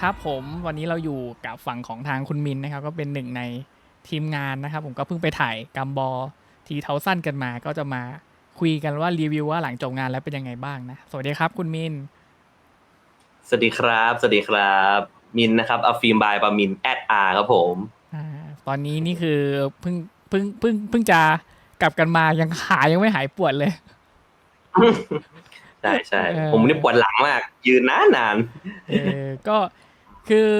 วัสดีครับผมวันนี้เราอยู่กับฝั่งของทางคุณมินนะครับก็เป็นหนึ่งในทีมงานนะครับ ผมก็เพิ่งไปถ่ายกัมบอทีเทาสั้นกันมา ก็จะมาคุยกันว่ารีวิวว่าหลังจบงานแล้วเป็นยังไงบ้างนะสวัสดีครับคุณมินสวัสดีครับ สวัสดีครับ มินนะครับอัฟฟิล์มบายปามินแอดอาร์ครับผมอ่าตอนนี้นี่คือเพิ่งเพิ่งเพิ่งเพิ่งจะกลับกันมายังขายังไม่หายปวดเลยใช่ใช่เออผมนี่ปวดหลังมาก ยืนนานนานเออก็ คือ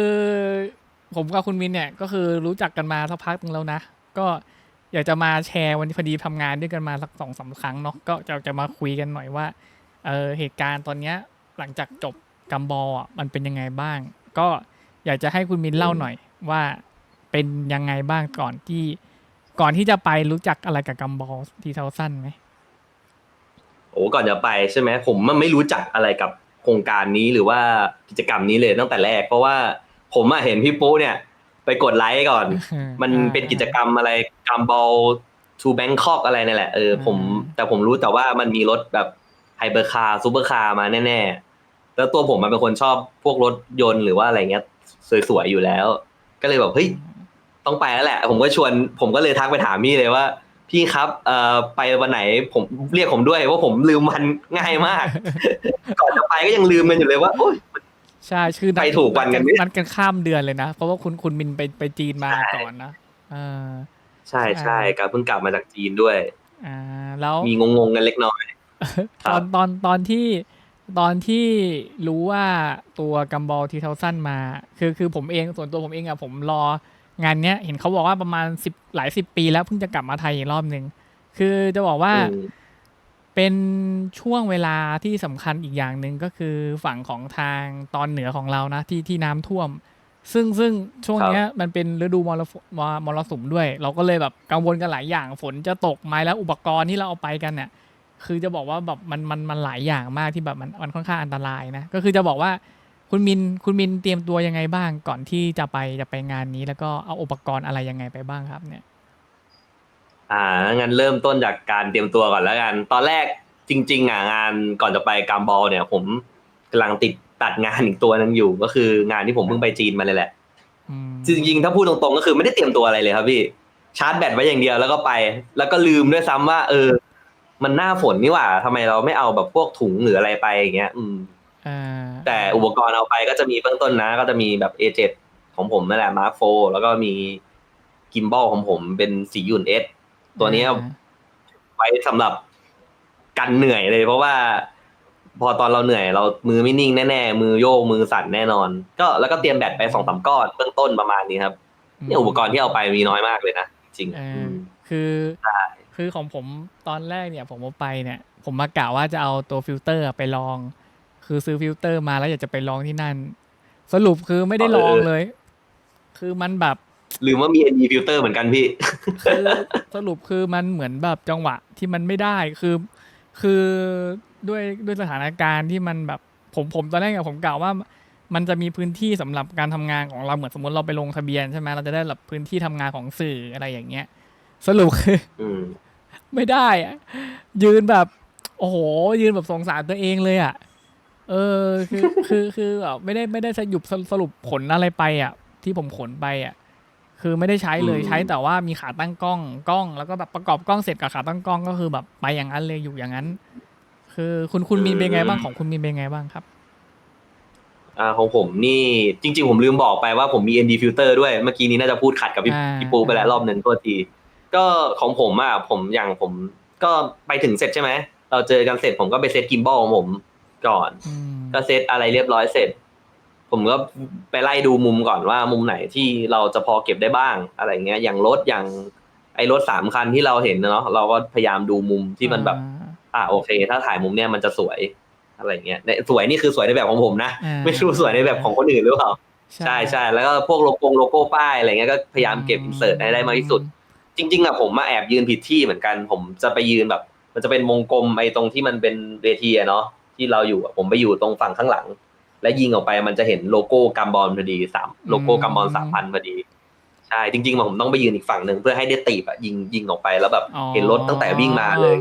ผมกับคุณมินเนี่ยก็คือรู้จักกันมาสักพักหนึงแล้วนะ ก็อยากจะมาแชร์วันนี้พอดีทำงานด้วยกันมาสักสองสามครั้งเนาะก็จะจะมาคุยกันหน่อยว่าเออเหตุการณ์ตอนเนี้ยหลังจากจบกัมบอลมันเป็นยังไงบ้าง ก็อยากจะให้คุณมินเล่าหน่อยว่าเป็นยังไงบ้างก่อนที่ก่อนที่จะไปรู้จักอะไรกับกัมบอลทีเทาสั้นไหมโอ้ก่อนจะไปใช่ไหมผมมันไม่รู้จักอะไรกับ โครงการนี้หรือว่ากิจกรรมนี้เลยตั้งแต่แรก เพราะว่าผมอะเห็นพี่ปุ๊เนี่ย ไปกดไลค์ก่อน มันเป็นกิจกรรมอะไรกัมบอลทูแบงคอกอะไรนี่แหละเออผมอืมแต่ผมรู้แต่ว่ามันมีรถแบบไฮเปอร์คาร์ซูเปอร์คาร์มาแน่ๆ แล้วตัวผมมันเป็นคนชอบพวกรถยนต์หรือว่าอะไรเงี้ยสวยๆอยู่แล้ว ก็เลยแบบเฮ้ยต้องไปแล้วแหละ ผมก็ชวน ผมก็เลยทักไปถามพี่เลยว่า พี่ครับเอ่อไปวันไหนผมเรียกผมด้วยว่าผมลืมวันง่ายมาก ก่อนจะไปก็ยังลืมกันอยู่เลยว่าโอ๊ยใช่คือไปถูกวันกันไหมนัดกันข้ามเดือนเลยนะ เพราะว่าคุณคุณมินไปไปจีนมาก่อนนะเออ ใช่ใช่ใช่กับเพิ่งกลับมาจากจีนด้วย อ่าแล้ว มีงงๆกันเล็กน้อย คตรัอบ นตอนตอนที่ตอนที่รู้ว่าตัวกัมบอลทีเทาสั้นมา คือคือผมเองส่วนตัวผมเองอะผมรอ งานเนี้ยเห็นเขาบอกว่าประมาณสิบหลายสิบปีแล้วเพิ่งจะกลับมาไทยอีกรอบหนึ่งคือจะบอกว่าอืมเป็นช่วงเวลาที่สำคัญอีกอย่างหนึ่งก็คือฝั่งของทางตอนเหนือของเรานะที่ที่น้ำท่วม ซึ่งซึ่งช่วงเนี้ยมันเป็นฤดูมรฝนมมรสุมด้วย เราก็เลยแบบกังวลกันหลายอย่างฝนจะตกไหมแล้วอุปกรณ์ที่เราเอาไปกันเนี่ยคือจะบอกว่าแบบมันมันมันหลายอย่างมากที่แบบมันมันค่อนข้างอันตรายนะก็คือจะบอกว่า คุณมินคุณมินเตรียมตัวยังไงบ้าง ก่อนที่จะไปจะไปงานนี้ แล้วก็เอาอุปกรณ์อะไรยังไงไปบ้างครับ เนี่ย อ่างั้นเริ่มต้นจากการเตรียมตัวก่อนแล้วกัน ตอนแรกจริง ๆอะงานก่อนจะไปกัมบอลเนี่ย ผมกำลังติดตัดงานอีกตัวหนึงอยู่ ก็คืองานที่ผมเพิ่งไปจีนมาเลยแหละอืมจริงๆถ้าพูดตรงๆก็คือไม่ได้เตรียมตัวอะไรเลยครับพี่ชาร์จแบตไว้อย่างเดียวแล้วก็ไป แล้วก็ลืมด้วยซ้ำว่า เออ มันหน้าฝนนี่หว่าทำไมเราไม่เอาแบบพวกถุงหรืออะไรไปอย่างเงี้ย อืมอ่า แต่อุปกรณ์เอาไปก็จะมีเบื้องต้นนะ ก็จะมีแบบ A7 ของผมนั่นแหละ Mark 4แล้วก็มีกิมบอลของผมเป็นสียุ่น S ตัวเนี้ยอ่าไว้สำหรับกันเหนื่อยเลย เพราะว่าพอตอนเราเหนื่อย เรามือไม่นิ่งแน่ๆ มือโยกมือสั่นแน่นอน ก็แล้วก็เตรียมแบตไปสองสามก้อนเบื้องต้นประมาณนี้ครับเนี่ยอุปกรณ์ที่เอาไปมีน้อยมากเลยนะจริงเออือมคือใช่คือของผมตอนแรกเนี่ย ผมเอาไปเนี่ย ผมมากะว่าจะเอาตัวฟิลเตอร์ไปลอง คือซื้อฟิลเตอร์มาแล้วอยากจะไปลองที่นั่น สรุปคือไม่ได้ลองเลย คือมันแบบลืมว่ามี ND filter เหมือนกันพี่คือสรุปคือมันเหมือนแบบจังหวะที่มันไม่ได้คือ คือด้วยด้วยสถานการณ์ที่มันแบบผมผมตอนแรกอะผมกล่าวว่า มันจะมีพื้นที่สำหรับการทำงานของเราเหมือนสมมติเราไปลงทะเบียนใช่ไหมเราจะได้แบบพื้นที่ทำงานของสื่ออะไรอย่างเงี้ย สรุปคืออืมไม่ได้อะยืนแบบ โอ้โห ยืนแบบสงสารตัวเองเลยอะ เออคือคือคือแบบไม่ได้ไม่ได้สรุปสรุปผลอะไรไปอะ ที่ผมขนไปอะ คือไม่ได้ใช้เลยอืมใช้แต่ว่ามีขาตั้งกล้องกล้อง แล้วก็แบบประกอบกล้องเสร็จกับขาตั้งกล้องก็คือแบบไปอย่างนั้นเลยอยู่อย่างนั้น คือคุณคุณมีนเป็นไงบ้างของคุณมีนเป็นไงบ้างครับอ่าของผมนี่จริง ๆ ผมลืมบอกไปว่าผมมี ND filter ด้วยเมื่อกี้นี้น่าจะพูดขัดกับพี่อ่าพี่ปูไปแล้วรอบหนึ่งตัวที ก็ของผมอะผมอย่างผมก็ไปถึงเสร็จใช่ไหมเราเจอกันเสร็จผมก็ไปเซตกิมบอลของผม ก่อนอืมก็เซตอะไรเรียบร้อยเสร็จ ผมก็ไปไล่ดูมุมก่อนว่ามุมไหนที่เราจะพอเก็บได้บ้างอะไรเงี้ยอย่างรถอย่าง ไอ้รถสามคันที่เราเห็นนะเนาะเราก็พยายามดูมุมที่มันแบบ อ่าโอเค ถ้าถ่ายมุมเนี้ยมันจะสวยอะไรเงี้ยในสวยนี่คือสวยในแบบของผมนะอ่าไม่รู้สวยในแบบของคนอื่นหรือเปล่าใช่ใช่แล้วก็พวกโลโก้โลโก้ป้ายอะไรเงี้ยก็พยายามเก็บอินเสิร์ตให้ได้มากที่สุด จริง ๆอะผมมาแอบยืนผิดที่เหมือนกัน ผมจะไปยืนแบบ มันจะเป็นวงกลมไอ้ตรงที่มันเป็นเวทีอะเนาะ ที่เราอยู่อะผมไปอยู่ตรงฝั่งข้างหลัง และยิงออกไปมันจะเห็นโลโก้กัมบอลพอดีสามโลโก้กัมบอลสามพันพอดีใช่จริงๆอะผมต้องไปยืนอีกฝั่งหนึ่งเพื่อให้ได้ตีบอะยิงยิงออกไปแล้วแบบอ๋อเห็นรถตั้งแต่วิ่งมาเลย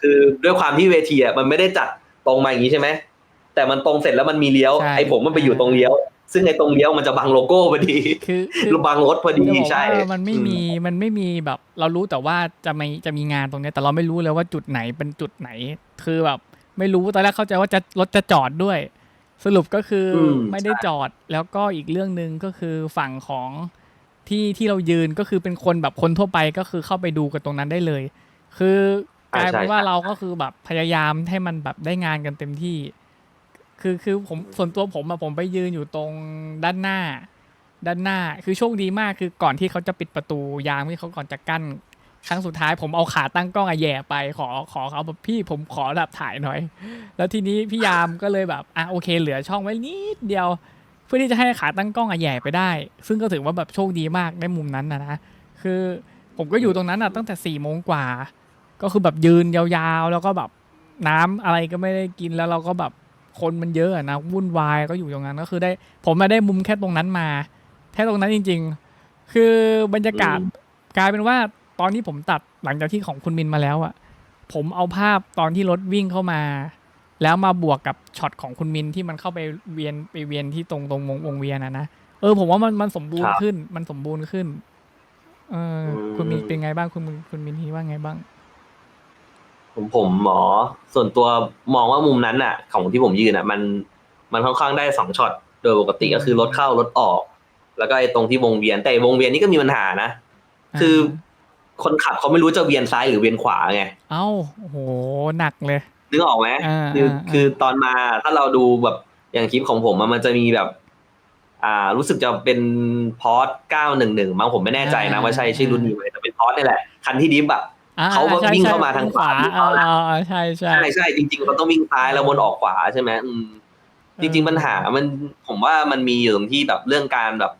คือด้วยความที่เวทีอะมันไม่ได้จัดตรงมาอย่างนี้ใช่ไหมแต่มันตรงเสร็จแล้วมันมีเลี้ยวใช่ไอ้ผมมันไปอยู่ตรงเลี้ยว ซึ่งไอ้ตรงเลี้ยวมันจะบังโลโก้พอดี คือคือบังรถพอดีจะบอกใช่ว่ามันไม่มีมันไม่มีแบบ เรารู้แต่ว่าจะไม่จะมีงานตรงเนี้ยแต่เราไม่รู้เลยว่าจุดไหนเป็นจุดไหน คือแบบ ไม่รู้ตอนแรกเข้าใจว่าจะรถจะจอดด้วย สรุปก็คืออมไม่ได้จอดแล้วก็อีกเรื่องหนึ่งก็คือฝั่งของที่ที่เรายืนก็คือเป็นคนแบบคนทั่วไปก็คือเข้าไปดูกันตรงนั้นได้เลย คือกลายเป็นว่าเราก็คือแบบพยายามให้มันแบบได้งานกันเต็มที่ คือคือผมส่วนตัวผมอะผมไปยืนอยู่ตรงด้านหน้า ด้านหน้าคือโชคดีมากคือก่อนที่เขาจะปิดประตูยางที่เขาก่อนจะกั้น ครั้งสุดท้ายผมเอาขาตั้งกล้องอะแย่ไปขอขอเขาแบบพี่ผมขอแบบถ่ายหน่อย แล้วทีนี้พี่ยามก็เลยแบบอะโอเค เหลือช่องไว้นิดเดียว เพื่อที่จะให้ขาตั้งกล้องอะแย่ไปได้ ซึ่งก็ถือว่าแบบโชคดีมากในมุมนั้นนะนะคือผมก็อยู่ตรงนั้นอะตั้งแต่สี่โมงกว่า ก็คือแบบยืนยาวๆ แล้วก็แบบน้ำอะไรก็ไม่ได้กินแล้วเราก็แบบคนมันเยอะอะนะวุ่นวายก็อยู่ตรงนั้นก็คือได้ ผมมาได้มุมแค่ตรงนั้นมาแค่ตรงนั้นจริง ๆ คือบรรยากาศกลายเป็นว่า ตอนที่ผมตัดหลังจากที่ของคุณมินมาแล้วอะผมเอาภาพตอนที่รถวิ่งเข้ามา แล้วมาบวกกับช็อตของคุณมินที่มันเข้าไปเวียนไปเวียนที่ตรงตรงวงวงเวียนอะนะเออผมว่ามันมันสมบูรณ์ครับขึ้น มันสมบูรณ์ขึ้น เอออมคุณมินเป็นไงบ้างคุณมินคุณมินคิดว่าไงบ้างผมผมหมอส่วนตัวมองว่ามุมนั้นอะ ของที่ผมยืนอะ มันมันค่อนข้างได้สองช็อตโดยปกติก็คือรถเข้ารถออก แล้วก็ไอ้ตรงที่วงเวียนแต่วงเวียนนี่ก็มีปัญหานะคือ คนขับเขาไม่รู้จะเวียนซ้ายหรือเวียนขวาไง เอ้าโอ้โหหนักเลยนึกออกไหมอ่าคืออ่าคือตอนมาถ้าเราดูแบบอย่างคลิปของผมอะมันจะมีแบบ อ่า รู้สึกจะเป็นพอร์ตเก้าหนึ่งหนึ่งมั้งผมไม่แน่ใจนะว่าใช่ชื่อรุ่นนี้ไหมแต่เป็นพอร์ตนี่แหละ คันที่ดิฟอะอ่เขาก็ใช่วิ่งใช่เข้ามาทางขวาเออเออเออใช่ใช่ใช่ใช่จริงๆเขาต้องวิ่งซ้ายแล้ววนออกขวาใช่ไหมอืมจริง ๆ ปัญหามันผมว่ามันมีอยู่ตรงที่แบบเรื่องการแบบ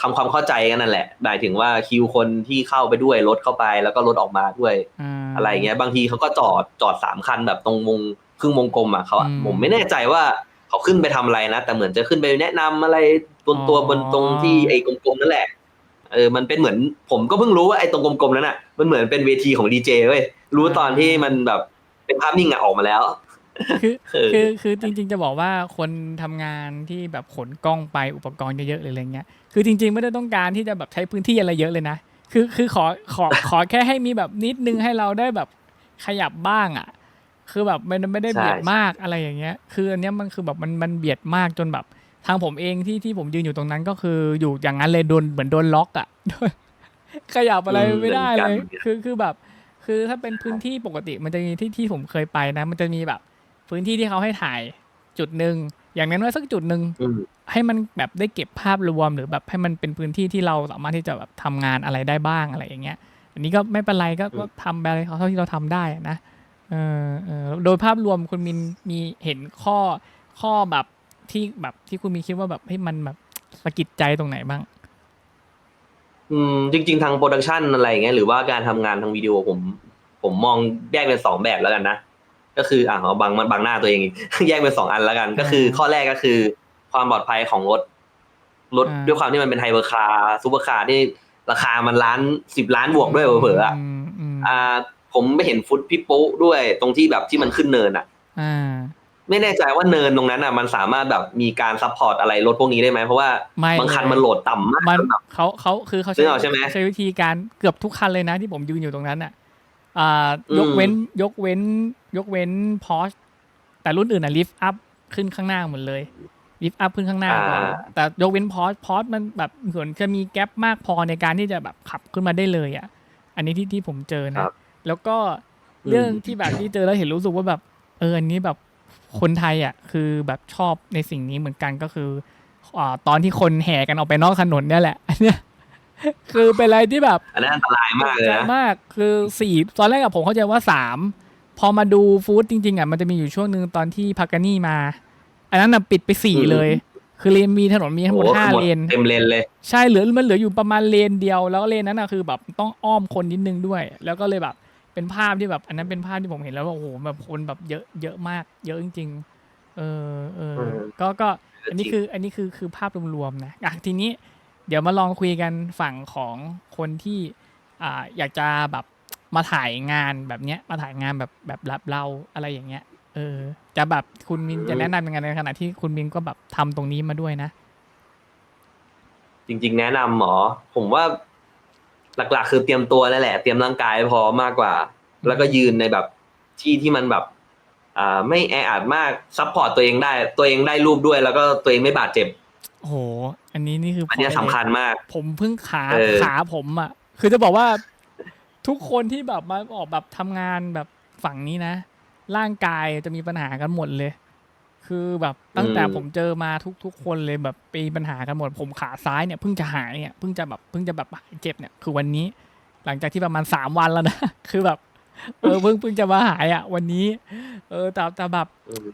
คำความเข้าใจกันนั่นแหละหมายถึงว่าคิวคนที่เข้าไปด้วยรถเข้าไปแล้วก็รถออกมาด้วยาอะไรเงี้ย บางทีเขาก็จอดจอดสามคันแบบตรงวงครึ่งวงกลมอะเขาอะอืมผมไม่แน่ใจว่าเขาขึ้นไปทำอะไรนะ แต่เหมือนจะขึ้นไปแนะนำอะไรบนตัวอ๋อบนตรงที่ไอ้กลมๆนั่นแหละเออมันเป็นเหมือนผมก็เพิ่งรู้ว่าไอ้ตรงกลมๆนั้นอะมันเหมือนเป็นเวทีของดีเจเว้ยรู้ตอนที่มันแบบเป็นภาพนิ่งอะออกมาแล้ว คือเออคือคือจริง ๆ จะบอกว่าคนทำงานที่แบบขนกล้องไปอุปกรณ์เยอะๆเลยอะไรเงี้ยคือจริง ๆ ไม่ได้ต้องการที่จะแบบใช้พื้นที่อะไรเยอะเลยนะคือคือขอขอขอแค่ให้มีแบบนิดนึงให้เราได้แบบขยับบ้างอะ คือแบบมันไม่ได้ใช่เบียดมากอะไรอย่างเงี้ย คืออันเนี้ยมันคือแบบมันมันเบียดมากจนแบบ ทางผมเองที่ที่ผมยืนอยู่ตรงนั้นก็คืออยู่อย่างนั้นเลยโดนเหมือนโดนล็อกอะโดนขยับอะไรไม่ได้เลย คือคือแบบ คือถ้าเป็นพื้นที่ปกติมันจะมีที่ที่ผมเคยไปนะ มันจะมีแบบ พื้นที่ที่เขาให้ถ่ายจุดหนึ่งอย่างนั้นว่าสักจุดหนึ่งอืมให้มันแบบได้เก็บภาพรวมหรือแบบให้มันเป็นพื้นที่ที่เราสามารถที่จะแบบทำงานอะไรได้บ้างอะไรอย่างเงี้ย อันนี้ก็ไม่เป็นไรก็อืมก็ทำไปอะไรเท่าที่เราทำได้อะนะเออเออโดยภาพรวมคุณมินมีเห็นข้อข้อแบบที่แบบที่คุณมีคิดว่าแบบให้ยมันแบบสะกิดใจตรงไหนบ้าง อืมจริง ๆ ทางโปรดักชันอะไรอย่างเงี้ยหรือว่าการทำงานทางวิดีโอผม ผมมองแยกเป็นสองแบบแล้วกันนะ ก็คืออ่าเอาบังมันบังหน้าตัวเองอีกแยกเป็นสองอันแล้วกัน ก็คือ ข้อแรกก็คือ ความปลอดภัยของรถรถอ่าด้วยความที่มันเป็นไฮเปอร์คาร์ซูเปอร์คาร์ที่ราคามันล้านสิบล้านบวกด้วยเผลอๆอะมอืมอ่า ผมไปเห็นฟุตพี่ปุ๊ด้วยตรงที่แบบที่มันขึ้นเนินอะอ่าไม่แน่ใจว่าเนินตรงนั้นอะ มันสามารถแบบมีการซัพพอร์ตอะไรรถพวกนี้ได้ไหมเพราะว่าไม่บางคันเลยมันโหลดต่ำมากมันจนแบบเขาเขาคือเขานึกออกใช่ไหมใช้วิธีการเกือบทุกคันเลยนะที่ผมยืนอยู่ตรงนั้นอะ อ่าอืมยกเว้นยกเว้น ยกเว้นพอชแต่รุ่นอื่นอะลิฟต์อัพขึ้นข้างหน้าหมดเลยลิฟต์อัพขึ้นข้างหน้าก่อนแต่ยกเว้นพอชพอชมันแบบเหมือนจะมีแกลบมากพอในการที่จะแบบขับขึ้นมาได้เลยอะ อันนี้ที่ที่ผมเจอคนะรับแล้วก็เรื่องที่แบบที่เจอแล้วเห็นรู้สึกว่าแบบเอออันนี้แบบคนไทยอะคือแบบชอบในสิ่งนี้เหมือนกันก็คืออ่าตอนที่คนแห่กันออกไปนอกถนนเนี่ยแหละอันเนี้ยคือเป็นอะไรที่แบบอันนั้นอันตรายมากเลยใจนะมากคือสี่ตอนแรกกับผมเข้าใจว่าสาม พอมาดูฟู้ดจริง ๆอะมันจะมีอยู่ช่วงหนึ่งตอนที่พากานี่มา อันนั้นน่ะปิดไปสี่อืมเลย คือเลนมีถนนมีทั้งหมดโอ้โห้าเลนเต็มเลนเลยใช่เหลือมันเหลืออยู่ประมาณเลนเดียว แล้วเลนนั้นน่ะคือแบบต้องอ้อมคนนิดนึงด้วย แล้วก็เลยแบบเป็นภาพที่แบบ อันนั้นเป็นภาพที่ผมเห็นแล้วว่าโอ้โหแบบคนแบบเยอะเยอะมาก เยอะจริง ๆ เออเออเออก็ก็อันนี้คืออันนี้คือคือภาพรวมๆนะอะทีนี้เดี๋ยวมาลองคุยกันฝั่งของคนที่อ่าอยากจะแบบ มาถ่ายงานแบบเนี้ยมาถ่ายงานแบบแบบรับเราอะไรอย่างเงี้ย เออ จะแบบคุณมินจะแนะนำยังไงในขณะที่คุณมินก็แบบทำตรงนี้มาด้วยนะ จริง ๆ แนะนำหมอ ผมว่าหลักๆ คือเตรียมตัวนั่นแหละ เตรียมร่างกายพอมากกว่า แล้วก็ยืนในแบบที่ที่มันแบบอ่าไม่แออัดมากซัพพอร์ตตัวเองได้ ตัวเองได้รูปด้วย แล้วก็ตัวเองไม่บาดเจ็บโอ้โหอันนี้นี่คืออันเนี้ย point สำคัญมาก ผมเพิ่งขาเออขาผมอะคือจะบอกว่า ทุกคนที่แบบมาออกแบบทำงานแบบฝั่งนี้นะ ร่างกายจะมีปัญหากันหมดเลย คือแบบตั้งแต่ผมเจอมาทุก ๆ คนเลยแบบมีปัญหากันหมด ผมขาซ้ายเนี่ยเพิ่งจะหายเนี่ยเพิ่งจะแบบเพิ่งจะแบบหายเจ็บเนี่ยคือวันนี้ หลังจากที่ประมาณสามวันแล้วนะคือแบบ เออเพิ่งเพิ่งจะมาหายอะ วันนี้ เออแต่แต่แบบอืม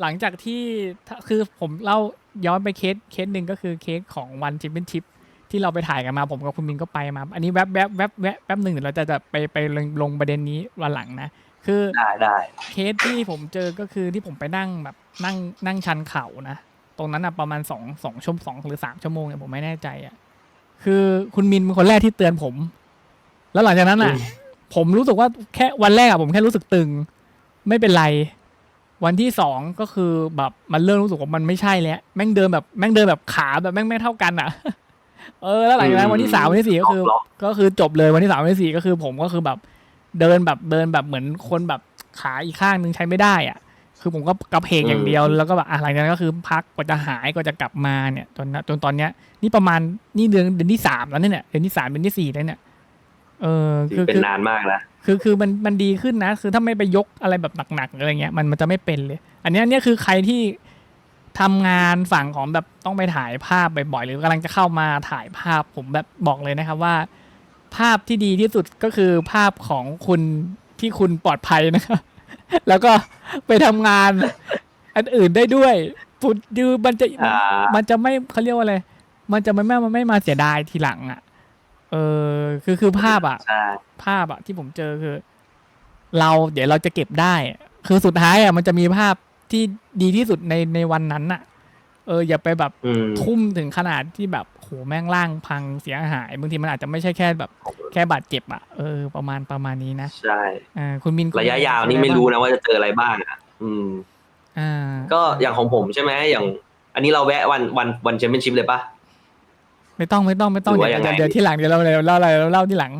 หลังจากที่ถ้าคือผมเล่าย้อนไปเคสเคสหนึ่งก็คือเคสของวันแชมเปี้ยนชิพ ที่เราไปถ่ายกันมาผมกับคุณมินก็ไปมา อันนี้แวบแวบแวบแวบแป๊บหนึ่งเดี๋ยวเราจะจะไปไปลงลงประเด็นนี้วันหลังนะ คือได้ได้เคสที่ผมเจอก็คือที่ผมไปนั่งแบบนั่งนั่งชันเข่านะ ตรงนั้นอะประมาณสองสองชั่วสองหรือสามชั่วโมงเนี่ยผมไม่แน่ใจอะคือคุณมินเป็นคนแรกที่เตือนผม แล้วหลังจากนั้นอะ ผมรู้สึกว่าแค่วันแรกอะผมแค่รู้สึกตึง ไม่เป็นไร วันที่สองก็คือแบบมันเริ่มรู้สึกว่ามันไม่ใช่แล้วแม่งเดินแบบแม่งเดินแบบขาแบบแม่งไม่เท่ากันอะ เออแล้วหลังจากนั้นวันที่สามวันที่สี่ก็คือล็อกก็คือจบเลยวันที่สามวันที่สี่ก็คือผมก็คือแบบเดินแบบเดินแบบเหมือนคนแบบขาอีกข้างนึงใช้ไม่ได้อะ คือผมก็กระเพกอย่างเดียวแล้วก็แบบอะหลังจากนั้นก็คือพักกว่าจะหายกว่าจะกลับมาเนี่ยจนจนตอนเนี้ย นี่ประมาณนี่เดือนเดือนที่สามแล้วเนี่ยเดือนที่สามเดือนที่สี่แล้วเนี่ยเออจริงคือเป็นคือนานมากนะคือคือมันมันดีขึ้นนะ คือถ้าไม่ไปยกอะไรแบบหนักๆหรืออะไรเงี้ยมันมันจะไม่เป็นเลย อันเนี้ยเนี่ยคือใครที่ ทำงานฝั่งของแบบต้องไปถ่ายภาพบ่อยๆหรือกำลังจะเข้ามาถ่ายภาพผมแบบบอกเลยนะครับว่า ภาพที่ดีที่สุดก็คือภาพของคุณที่คุณปลอดภัยนะครับแล้วก็ไปทำงาน อันอื่นได้ด้วยปุดดูมันจะอ่ามันจะไม่เขาเรียกว่าอะไรมันจะไม่ไม่มันไม่มาเสียดายทีหลังอะ เออคือคือภาพอะใช่ภาพอะที่ผมเจอคือ เราเดี๋ยวเราจะเก็บได้ คือสุดท้ายอะมันจะมีภาพ ที่ดีที่สุดในในวันนั้นอะเอออย่าไปแบบอืมทุ่มถึงขนาดที่แบบโหแม่งร่างพังเสียหายบางทีมันอาจจะไม่ใช่แค่แบบ แค่บาดเจ็บอะเออประมาณประมาณนี้นะใช่อ่าคุณมินคุณระยะยาวนี่ไม่รู้นะว่าจะเจออะไรบ้างอะอืมอ่าก็อย่างของผมใช่ไหมอย่าง อันนี้เราแวะวันวันวันแชมเปี้ยนชิพเลยปะไม่ต้องไม่ต้องไม่ต้องหรือเดี๋ยวว่ายังไงเดี๋ยวเดี๋ยวที่หลังเดี๋ยวเราเล่าอะไรเราเล่าที่หลัง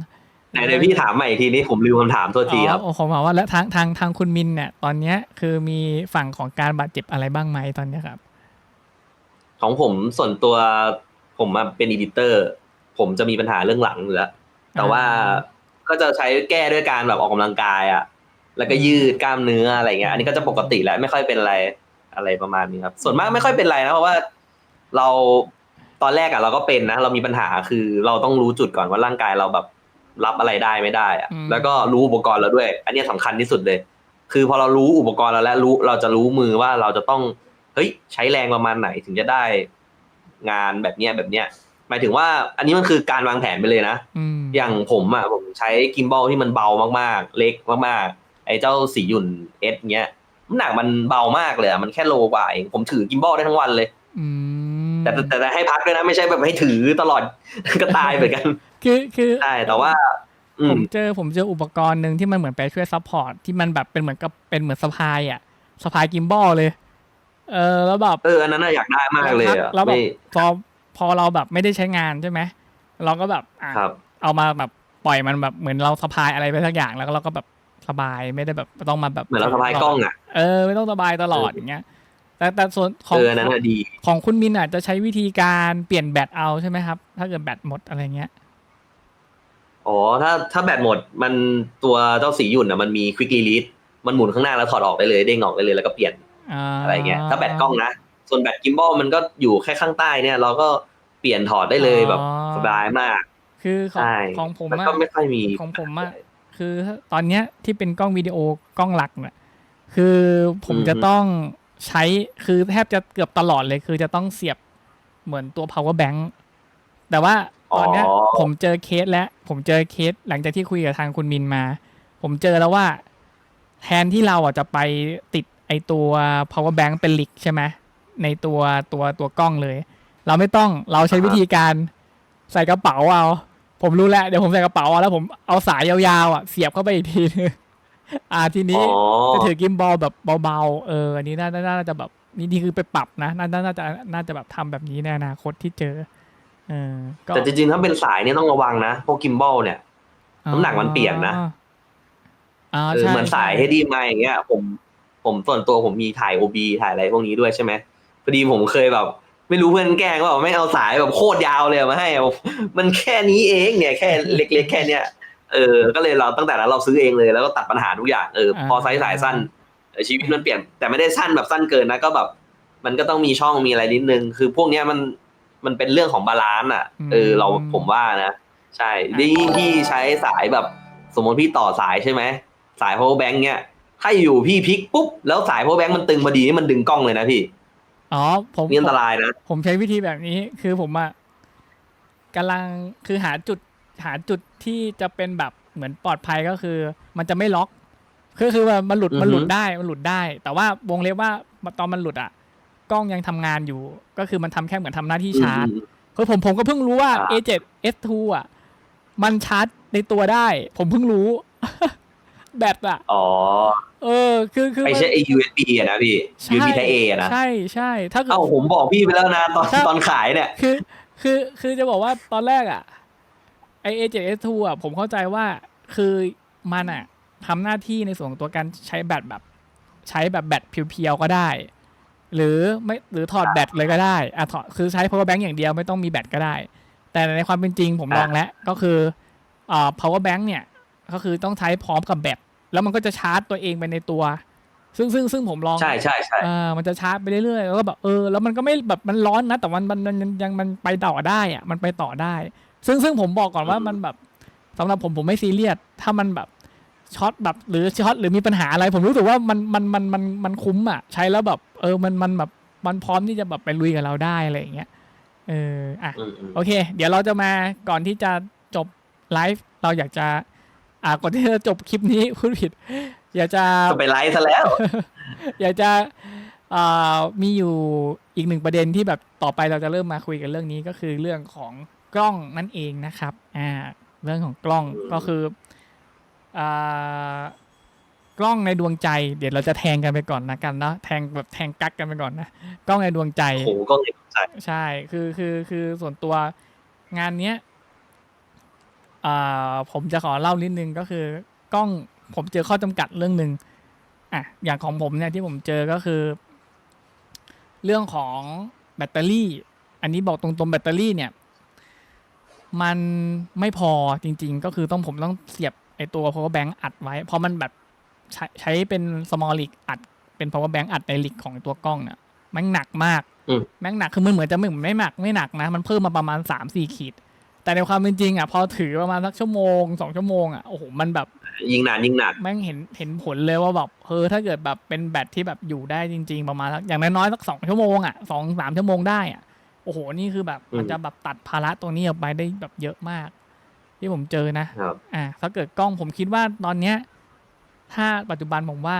ไหนเดี๋ยวพี่ถามใหม่อีกทีนี้ผมลืมคำถามโทษทีครับอ๋อผมถามว่าแล้วทางทางทางคุณมินเนี่ย ตอนเนี้ยคือมีฝั่งของการบาดเจ็บอะไรบ้างไหมตอนเนี้ยครับ ของผมส่วนตัวผมมาเป็นอีดิเตอร์ ผมจะมีปัญหาเรื่องหลังอยู่แล้วแต่ว่าก็จะใช้แก้ด้วยการแบบออกกำลังกายอะแล้วก็ยืดกล้ามเนื้ออะไรเงี้ย อันนี้ก็จะปกติแล้วไม่ค่อยเป็นอะไรอะไรประมาณนี้ครับ ส่วนมากไม่ค่อยเป็นไรนะเพราะว่าเราตอนแรกอะเราก็เป็นนะ เรามีปัญหาคือเราต้องรู้จุดก่อนว่าร่างกายเราแบบ รับอะไรได้ไม่ได้อะอืมแล้วก็รู้อุปกรณ์เราด้วย อันนี้สำคัญที่สุดเลย คือพอเรารู้อุปกรณ์เราแล้วรู้เราจะรู้มือว่าเราจะต้องเฮ้ยใช้แรงประมาณไหนถึงจะได้งานแบบเนี้ยแบบเนี้ยหมายถึงว่า อันนี้มันคือการวางแผนไปเลยนะอืมอย่างผมอะผมใช้กิมบอลที่มันเบามากๆ เล็กมากๆ ไอ้เจ้าสีหยุ่นเอสเงี้ยน้ำหนักมันเบามากเลยอะมันแค่โลกว่าเองผมถือกิมบอลได้ทั้งวันเลยอืมแต่แต่แต่ให้พักด้วยนะ ไม่ใช่แบบให้ถือตลอดก็ตายเหมือนกัน คือคือใช่แต่ว่าอืผมมเจอผมเจออุปกรณ์หนึ่งที่มันเหมือนไปช่วยซัพพอร์ตที่มันแบบเป็นเหมือนกับเป็นเหมือนสะพายอะสะพายกิมบอลเลย เออแล้วแบบเอออันนั้นน่ะอยากได้มากเลยอะแล้วแบบไม่พอพอเราแบบไม่ได้ใช้งานใช่ไหมเราก็แบบอะครับเอามาแบบปล่อยมันแบบเหมือนเราสะพายอะไรไปสักอย่างแล้วก็เราก็แบบสบายไม่ได้แบบต้องมาแบบเหมือนเราสะพายกล้องอะเออไม่ต้องสบายตลอดอย่างเงี้ย แต่แต่ส่วนของเอออันนั้นน่ะดีของคุณมินอาจจะใช้วิธีการเปลี่ยนแบตเอาใช่ไหมครับ ถ้าเกิดแบตหมดอะไรเงี้ย อ๋อถ้าถ้าแบตหมดมันตัวเจ้าสีหยุ่นอะมันมีควิก e ีลิสมันหมุนข้างหน้าแล้วถอดออกได้เลยเด้งออกได้เลยแล้วก็เปลี่ยนอะไรเงี้ยถ้าแบตกล้องนะ ส่วนแบตกิมบอลมันก็อยู่แค่ข้างใต้เนี่ย เราก็เปลี่ยนถอดได้เลยแบบสบายมาก คือของใช่ของผมแล้วอะก็ไม่ค่อยมีของผมอะคือตอนเนี้ยที่เป็นกล้องวิดีโอกล้องหลักเนี่ยคือผมอือฮึจะต้องใช้คือแทบจะเกือบตลอดเลย คือจะต้องเสียบเหมือนตัว power bank แต่ว่า ตอนเนี้ยผมเจอเคสแล้วผมเจอเคสหลังจากที่คุยกับทางคุณมินมา ผมเจอแล้วว่า แทนที่เราอะจะไปติดไอตัว power bank เป็นลิกใช่ไหมในตัวตัวตัวกล้องเลย เราไม่ต้องเราใช้วิธีการใส่กระเป๋าเอา ผมรู้แล้วเดี๋ยวผมใส่กระเป๋าเอาแล้วผมเอาสายยาวๆอะเสียบเข้าไปอีกทีนึงอ่าทีนี้อ๋อจะถือกิมบอลแบบเบาๆเอออันนี้น่าน่าน่าจะแบบนี่นี่คือไปปรับนะน่าน่าน่าจะน่าจะแบบทำแบบนี้ในอนาคตที่เจอเออก็ แต่จริงๆ ถ้าเป็นสายเนี่ยต้องระวังนะพวกกิมบอลเนี่ยน้ำหนักมันเปลี่ยนนะอ๋อเออใช่เหมือนสายใช่เฮดดี้มาอย่างเงี้ย ผม ผมส่วนตัวผมมีถ่ายโอบีถ่ายอะไรพวกนี้ด้วยใช่ไหมพอดีผมเคยแบบ ไม่รู้เพื่อนแกล้งว่าไม่เอาสายแบบโคตรยาวเลยมาให้อะมันแค่นี้เองเนี่ย แค่เล็ก ๆ แค่เนี้ยเออ ก็เลยเราตั้งแต่นั้นเราซื้อเองเลยแล้วก็ตัดปัญหาทุกอย่างเออพอไซส์สายสั้นเออชีวิตมันเปลี่ยน แต่ไม่ได้สั้นแบบสั้นเกินนะก็แบบ มันก็ต้องมีช่องมีอะไรนิดนึง คือพวกเนี้ยมัน มันเป็นเรื่องของบาลานซ์อะเออเราผมว่านะใช่ยิ่งที่ใช้สายแบบ สมมติพี่ต่อสายใช่ไหมสาย power bank เนี่ยถ้าอยู่พี่พลิกปุ๊บแล้วสาย power bank มันตึงพอดีนี่มันดึงกล้องเลยนะพี่อ๋อผมนี่อันตรายนะผมใช้วิธีแบบนี้คือผมอะกำลังคือหาจุดหาจุดที่จะเป็นแบบเหมือนปลอดภัยก็คือ มันจะไม่ล็อกคือคือว่ามันหลุดอือฮึมันหลุดได้มันหลุดได้ แต่ว่าวงเล็บว่าตอนมันหลุดอะ กล้องยังทำงานอยู่ ก็คือมันทำแค่เหมือนทำหน้าที่ชาร์จอืมคือผมผมก็เพิ่งรู้ว่าอ่า A7 S2 อะ มันชาร์จในตัวได้ ผมเพิ่งรู้ แบตอะ อ๋อ เออ คือคือไม่ใช่มันไอ้ USB อะนะพี่ใช่ USB Type A อะนะ ใช่ใช่ถ้าเกิดเอ้าผมบอกพี่ไปแล้วนะ ตอนถ้าตอนขายเนี่ย คือ คือคือจะบอกว่าตอนแรกอะไอ A7 S2 อะ ผมเข้าใจว่าคือมันอะทำหน้าที่ในส่วนของตัวการใช้แบตแบบ ใช้แบบแบตเพียวๆก็ได้ หรือไม่หรือถอดแบตเลยก็ได้อะถอดคือใช้ power bank อย่างเดียวไม่ต้องมีแบตก็ได้ แต่ในความเป็นจริงผมลองแล้ว ก็คืออ่า power bank เนี่ย ก็คือต้องใช้พร้อมกับแบตแล้วมันก็จะชาร์จตัวเองไปในตัว ซึ่งซึ่งซึ่งผมลองใช่ใช่ใช่เออมันจะชาร์จไปเรื่อยๆแล้วก็แบบเออแล้วมันก็ไม่แบบมันร้อนนะ แต่มันมันมันยังมันไปต่อได้อะมันไปต่อได้ ซึ่งซึ่งผมบอกก่อนว่ามันแบบสำหรับผมผมไม่ซีเรียสถ้ามันแบบ ช็อตแบบหรือช็อตหรือมีปัญหาอะไร ผมรู้สึกว่ามันมันมันมันมันคุ้มอะ ใช้แล้วแบบ เออมันมันแบบมันพร้อมที่จะแบบไปลุยกับเราได้อะไรอย่างเงี้ยเอออะอืมอืมโอเค เดี๋ยวเราจะมาก่อนที่จะจบไลฟ์เราอยากจะ อ่าก่อนที่จะจบคลิปนี้พูดผิด อยากจะจะไปไลฟ์ซะแล้ว อยากจะอ่ามีอยู่อีกหนึ่งประเด็นที่แบบต่อไปเราจะเริ่มมาคุยกันเรื่องนี้ก็คือเรื่องของกล้องนั่นเองนะครับ อ่า เรื่องของกล้องอืมก็คืออ่า กล้องในดวงใจ เดี๋ยวเราจะแทงกันไปก่อนนะกันเนาะแทงแบบแทงกักกันไปก่อนนะกล้องในดวงใจโอ้โหก็เห็นใจ ใช่ คือคือคือส่วนตัวงานเนี้ยอ่าผมจะขอเล่านิดนึงก็คือกล้องผมเจอข้อจำกัดเรื่องหนึ่งอะอย่างของผมเนี่ยที่ผมเจอก็คือ เรื่องของแบตเตอรี่ อันนี้บอกตรงๆแบตเตอรี่เนี่ย มันไม่พอจริง ๆ ก็คือต้องผมต้องเสียบ ไอตัว power bank อัดไว้ เพราะมันแบบใช้ใช้เป็น small rig อัดเป็น power bank อัดใน rig ของตัวกล้องเนี่ยมันหนักมากอืมแม่งหนักคือมันเหมือนจะไม่ไม่หนักไม่หนักนะ มันเพิ่มมาประมาณสามสี่ขีด แต่ในความเป็นจริงอะพอถือประมาณสักชั่วโมงสองชั่วโมงอะโอ้โหมันแบบ ยิงนานยิงหนักแม่งเห็นเห็นผลเลยว่าแบบเออถ้าเกิดแบบเป็นแบตที่แบบอยู่ได้จริง ๆ ประมาณสักอย่างน้อยๆสักสองชั่วโมงอะสองสามชั่วโมงได้อะโอ้โหนี่คือแบบอืมมันจะแบบตัดภาระตรงนี้ออกไปได้แบบเยอะมาก ที่ผมเจอนะครับ อ่าถ้าเกิดกล้องผมคิดว่าตอนเนี้ย ถ้าปัจจุบันผมว่า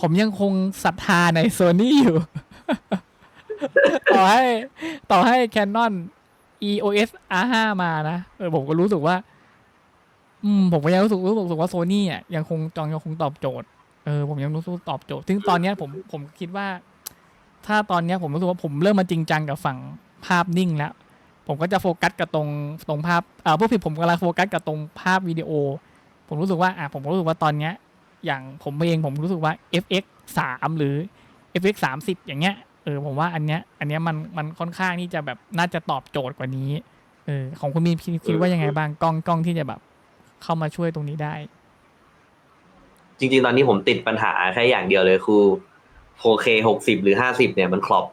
ผมยังคงศรัทธาในโซนี่อยู่ ต่อให้ ต่อให้ Canon EOS R5 มานะเออผมก็รู้สึกว่า อืม ผมก็ยังรู้สึกรู้สึกว่าโซนี่อะยังคงจองยังคงตอบโจทย์เออผมยังรู้สึกตอบโจทย์ซึ่งตอนเนี้ยผมผมคิดว่า ถ้าตอนเนี้ยผมรู้สึกว่าผมเริ่มมาจริงจังกับฝั่งภาพนิ่งแล้ว ผมก็จะโฟกัสกับตรงตรงภาพเอ่อผู้ผิดผมกำลังโฟกัสกับตรงภาพวิดีโอ ผมรู้สึกว่าอะผมรู้สึกว่าตอนเนี้ยอย่างผมเองผมรู้สึกว่า FX สามหรือ FX สามสิบอย่างเงี้ยเออผมว่าอันเนี้ยอันเนี้ยมันมันค่อนข้างที่จะแบบน่าจะตอบโจทย์กว่านี้เออของคุณมีคิดคิดว่ายังไงบ้างกล้องกล้องที่จะแบบเข้ามาช่วยตรงนี้ได้ จริง ๆ ตอนนี้ผมติดปัญหาแค่อย่างเดียวเลยคือ 4K 60 หรือ 50 เนี่ยมันครอบ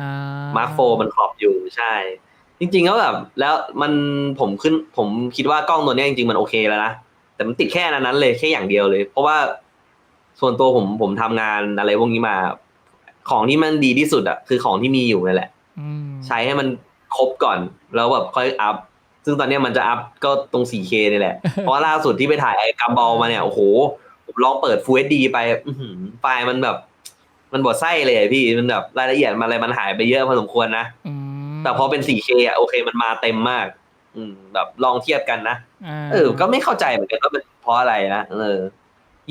อ่ามาร์คโฟมันครอบอยู่ใช่ จริงๆแล้วแบบแล้วมันผมขึ้นผมคิดว่ากล้องตัวเนี้ยจริงๆมันโอเคแล้วนะแต่มันติดแค่นั้นนั้นเลยแค่อย่างเดียวเลย เพราะว่าส่วนตัวผมผมทำงานอะไรพวกนี้มา ของที่มันดีที่สุดอะคือของที่มีอยู่นั่นแหละอืมใช้ให้มันครบก่อน แล้วแบบค่อยอัพซึ่งตอนเนี้ยมันจะอัพก็ตรง 4K นี่แหละ เพราะว่าล่าสุดที่ไปถ่ายไอ้กัมบอลมาเนี่ย โอ้โห ผมลองเปิด Full HD ไปอื้อหือไฟล์มันแบบ มันบดไส้เลยอะพี่ มันแบบรายละเอียดมันอะไรมันหายไปเยอะพอสมควรนะอืม แต่พอเป็น 4K อะโอเคมันมาเต็มมาก อืม แบบลองเทียบกันนะาเออ ก็ไม่เข้าใจเหมือนกันว่าเป็นเพราะอะไรนะเออ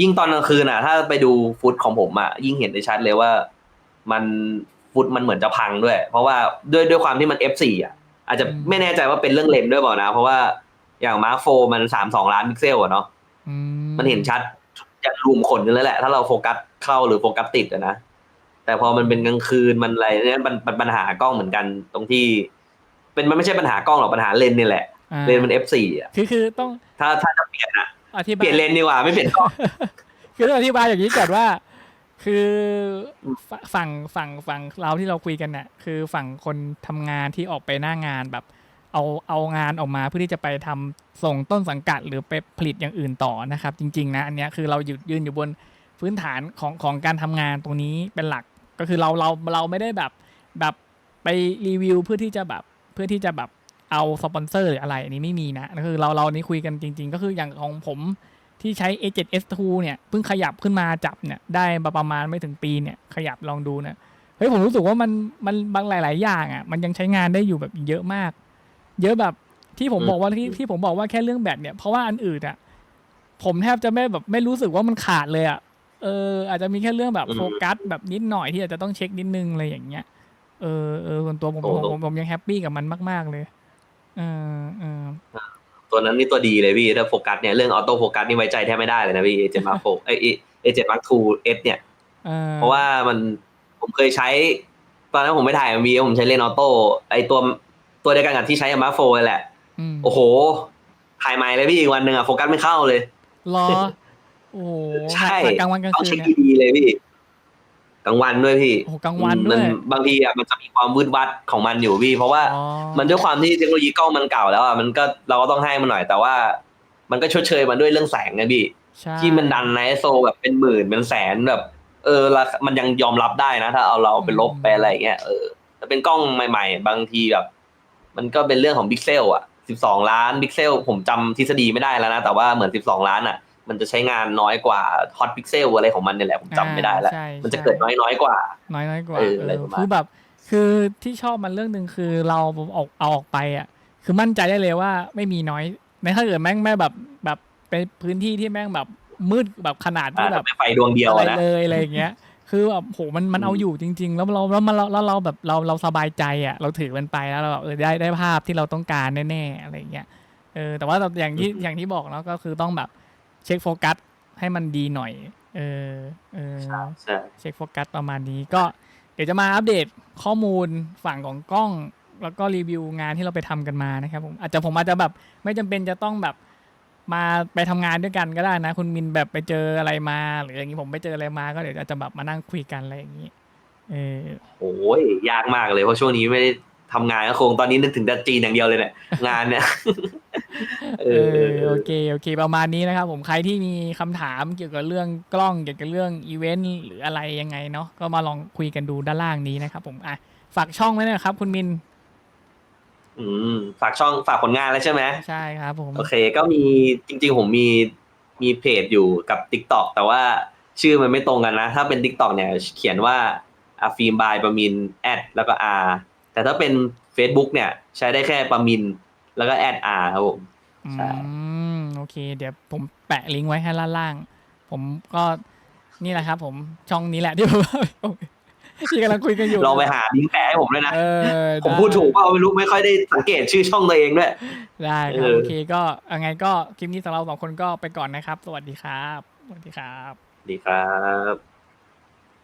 ยิ่งตอนกลางคืนอะ ถ้าไปดูฟุตของผมอะยิ่งเห็นได้ชัดเลยว่า มันฟุตมันเหมือนจะพังด้วย เพราะว่าด้วยด้วยความที่มัน F4 อะ อาจจะอืมไม่แน่ใจว่าเป็นเรื่องเลนส์ด้วยเปล่านะ เพราะว่าอย่างมาร์คโฟมันสามสองล้านพิกเซลอะเนาะอืมันเห็นชัดจะรวมขนกันแล้วแหละ ถ้าเราโฟกัสเข้าหรือโฟกัสติดอะนะ แต่พอมันเป็นกลางคืนมันอะไรเนี่ยมันมันปัญหากล้องเหมือนกันตรงที่ เป็นมันไม่ใช่ปัญหากล้องหรอกปัญหาเลนส์นี่แหละอ่าเลนส์มัน f4 อะคือคือต้องถ้าถ้าจะเปลี่ยนอะอธิเปบายลี่ยนเลนส์ดีกว่าไม่เปลี่ยนกล้องคือต้องอธิบายอย่างนี้ก่อนว่า คืออืมฝฝั่งฝั่งฝั่งเราที่เราคุยกันเนี่ยคือฝั่งคนทำงานที่ออกไปหน้างานแบบ เอาเอางานออกมาเพื่อที่จะไปทำส่งต้นสังกัดหรือไปผลิตอย่างอื่นต่อนะครับ จริง ๆ นะ อันเนี้ยคือเราอยู่ยืนอยู่บนพื้นฐานของของการทำงานตรงนี้เป็นหลัก ก็คือเราเราเราไม่ได้แบบแบบไปรีวิวเพื่อที่จะแบบเพื่อที่จะแบบเอาสปอนเซอร์หรืออะไรอันนี้ไม่มีนะก็คือเราเรานี่คุยกันจริง ๆ ก็คืออย่างของผมที่ใช้ A7S2 เนี่ยเพิ่งขยับขึ้นมาจับเนี่ยได้ประมาณไม่ถึงปีเนี่ยขยับลองดูนะเฮ้ยผมรู้สึกว่ามันมันบางหลาย ๆ อย่างอะมันยังใช้งานได้อยู่แบบเยอะมาก เยอะแบบที่ผมอืมบอกว่าที่ที่ผมบอกว่าแค่เรื่องแบตเนี่ยเพราะว่าอันอื่นอะผมแทบจะไม่แบบไม่รู้สึกว่ามันขาดเลยอะ เอออาจจะมีแค่เรื่องแบบโฟกัสแบบนิดหน่อยที่อาจจะต้องเช็คนิดนึงอะไรอย่างเงี้ยเออเออส่วนตัวผมผมผมผมยังแฮปปี้กับมันมาก ๆ เลยเออเออตัวนั้นนี่ตัวดีเลยพี่ถ้าโฟกัสเนี่ยเรื่องออโต้โฟกัสนี่ไว้ใจแทบไม่ได้เลยนะพี่ A7 Mark 4ไอ A7 Mark 2 S เนี่ยออเพราะว่ามันผมเคยใช้ ตอนนั้นผมไม่ถ่ายมีผมใช้เลนส์ออโต้ไอตัวตัวเดียวกันกับที่ใช้มาร์คโฟแหละอืมโอ้โหถ่ายใหม่เลยพี่อีกวันหนึ่งอะโฟกัสไม่เข้าเลยรอ โอ้โหใช่ถ่ายกลางวันกลางต้องคืเช็นคเนี่ยดีๆเลยพี่กลางวันด้วยพี่โอ้โหกลางวันด้วยมับางทีอะมันจะมีความวืดวัดของมันอยู่พี่ เพราะว่าอ๋อมันด้วยความที่เทคโนโลยีกล้องมันเก่าแล้วอะมันก็เราก็ต้องให้มันหน่อย แต่ว่า มันก็ชดเชยมันด้วยเรื่องแสงไงพี่ใช่ที่มันดันในโซแบบเป็นหมื่นเป็นแสนแบบ เออราคามันยังยอมรับได้นะ ถ้าเอาเราไปลบไปอะไรอย่างเงี้ยเออแต่เป็นกล้องใหม่ ๆ บางทีแบบ มันก็เป็นเรื่องของพิกเซลอะสิบสองล้านพิกเซล ผมจำทฤษฎีไม่ได้แล้วนะแต่ว่าเหมือนสิบสองล้านอะ มันจะใช้งานน้อยกว่าฮอตพิกเซลอะไรของมันเนี่ยแหละผมจำไม่ได้แล้วอ่าใช่มันจะใช่เกิดน้อยน้อยๆกว่า น้อยน้อยกว่าเออเออะไรอประมาณคือแบบคือที่ชอบมันเรื่องหนึ่งคือเราออกเอาออกไปอะ คือมั่นใจได้เลยว่าไม่มีน้อยในถ้าเกิดแม่งแม่งแบบแบบเป็นพื้นที่ที่แม่งแบบมืดแบบขนาดอ่าที่แบแต่บไม่ไฟดวงเดียวอะไรอะนะเลยอะไรอย่างเงี้ย คือแบบโหมันมันอืมเอาอยู่จริง ๆ แล้วเราแล้วมันเราแล้วเราแบบเราเราสบายใจอะเราถือมันไปแล้วเราแบบเออได้ได้ภาพที่เราต้องการแน่ๆอะไรอย่างเงี้ยเออแต่ว่าแบบอย่างที่อย่างที่บอกเนาะก็คือต้องแบบ เช็คโฟกัสให้มันดีหน่อย เออเออใช่เช็คโฟกัสประมาณนี้ก็เดี๋ยวจะมาอัปเดตข้อมูลฝั่งของกล้อง แล้วก็รีวิวงานที่เราไปทำกันมานะครับผมอาจจะผมอาจจะแบบไม่จำเป็นจะต้องแบบมาไปทำงานด้วยกันก็ได้นะ คุณมินแบบไปเจออะไรมา หรืออย่างนี้ผมไปเจออะไรมา ก็เดี๋ยวอาจจะแบบมานั่งคุยกันอะไรอย่างนี้เออโอ้ยยากมากเลยเพราะช่วงนี้ไม่ได้ ทำงานก็คงตอนนี้นึกถึงแต่จีนอย่างเดียวเลยเนี่ยงานเนี่ยเอเอออโอเคโอเค ประมาณนี้นะครับ ผมใครที่มีคำถามเกี่ยวกับเรื่องกล้องเกี่ยวกับเรื่องอีเวนต์หรืออะไรยังไงเนาะก็มาลองคุยกันดูด้านล่างนี้นะครับ ผมอะฝากช่องไว้นะครับ คุณมินอืมฝากช่องฝากผลงานแล้วใช่ไหมใช่ครับ ผมโอเค ก็มีจริง ๆ ผมมีมีเพจอยู่กับ t ิ k t o k แต่ว่าชื่อมันไม่ตรงกันนะ ถ้าเป็น t ิ k t o k เนี่ย เขียนว่าอาฟิล์มบายประมินแอดแล้วก็ R แต่ถ้าเป็น Facebook เนี่ย ใช้ได้แค่ประมิน แล้วก็แอด R ครับผมใช่อืมโอเค เดี๋ยวผมแปะลิงก์ไว้ให้ล่างล่างๆ ผมก็นี่แหละครับ ผมช่องนี้แหละที่ผมที่กำลังคุยกันอยู่ลองไปหาลิงก์แปะให้ผมด้วยนะเออผมไพูดถูกเปล่าไม่รู้ไม่ค่อยได้สังเกตชื่อช่องตัวเองด้วย ได้ครับเออโอเคก็ยังไงก็คลิปนี้สำหรับเราสองคนก็ไปก่อนนะครับ สวัสดีครับ สวัสดีครับ ดีครับ